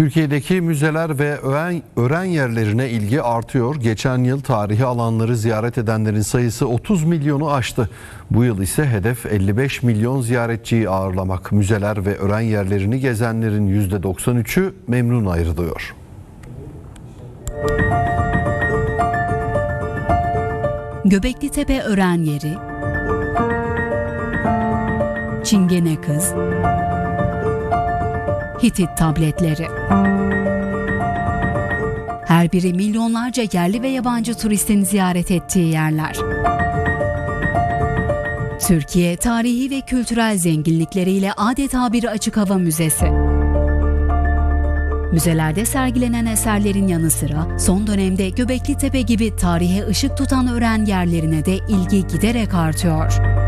Türkiye'deki müzeler ve öğren, öğren yerlerine ilgi artıyor. Geçen yıl tarihi alanları ziyaret edenlerin sayısı 30 milyonu aştı. Bu yıl ise hedef 55 milyon ziyaretçiyi ağırlamak. Müzeler ve öğren yerlerini gezenlerin %93'ü memnun ayrılıyor. Göbekli Tepe Ören Yeri, Çingene Kız, Hitit tabletleri. Her biri milyonlarca yerli ve yabancı turistin ziyaret ettiği yerler. Türkiye tarihi ve kültürel zenginlikleriyle adeta bir açık hava müzesi. Müzelerde sergilenen eserlerin yanı sıra son dönemde Göbekli Tepe gibi tarihe ışık tutan öğren yerlerine de ilgi giderek artıyor.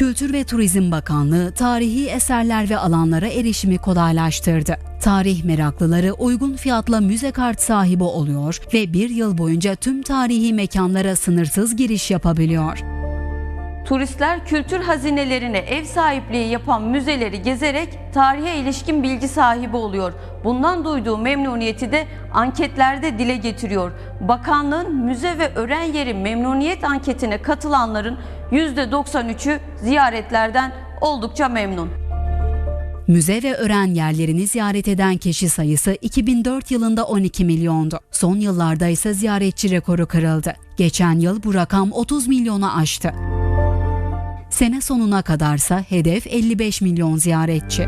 Kültür ve Turizm Bakanlığı tarihi eserler ve alanlara erişimi kolaylaştırdı. Tarih meraklıları uygun fiyatla müze kart sahibi oluyor ve bir yıl boyunca tüm tarihi mekanlara sınırsız giriş yapabiliyor. Turistler kültür hazinelerine ev sahipliği yapan müzeleri gezerek tarihe ilişkin bilgi sahibi oluyor. Bundan duyduğu memnuniyeti de anketlerde dile getiriyor. Bakanlığın müze ve öğren yeri memnuniyet anketine katılanların %93'ü ziyaretlerden oldukça memnun. Müze ve öğren yerlerini ziyaret eden kişi sayısı 2004 yılında 12 milyondu. Son yıllarda ise ziyaretçi rekoru kırıldı. Geçen yıl bu rakam 30 milyonu aştı. Sene sonuna kadarsa hedef 55 milyon ziyaretçi.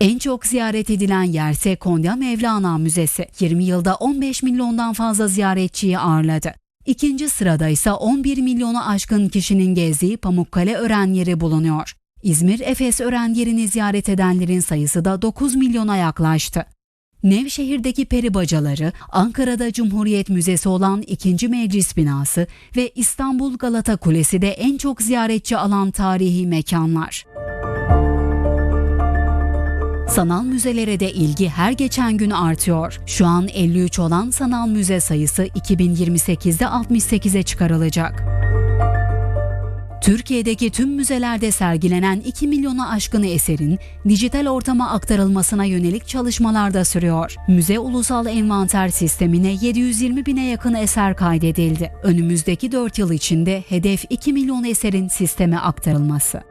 En çok ziyaret edilen yerse Konya Mevlana Müzesi. 20 yılda 15 milyondan fazla ziyaretçiyi ağırladı. İkinci sırada ise 11 milyonu aşkın kişinin gezdiği Pamukkale Ören Yeri bulunuyor. İzmir Efes Ören Yeri'ni ziyaret edenlerin sayısı da 9 milyona yaklaştı. Nevşehir'deki peri bacaları, Ankara'da Cumhuriyet Müzesi olan 2. Meclis binası ve İstanbul Galata Kulesi de en çok ziyaretçi alan tarihi mekanlar. Sanal müzelere de ilgi her geçen gün artıyor. Şu an 53 olan sanal müze sayısı 2028'de 68'e çıkarılacak. Türkiye'deki tüm müzelerde sergilenen 2 milyona aşkın eserin dijital ortama aktarılmasına yönelik çalışmalar da sürüyor. Müze Ulusal Envanter Sistemi'ne 720 bine yakın eser kaydedildi. Önümüzdeki 4 yıl içinde hedef 2 milyon eserin sisteme aktarılması.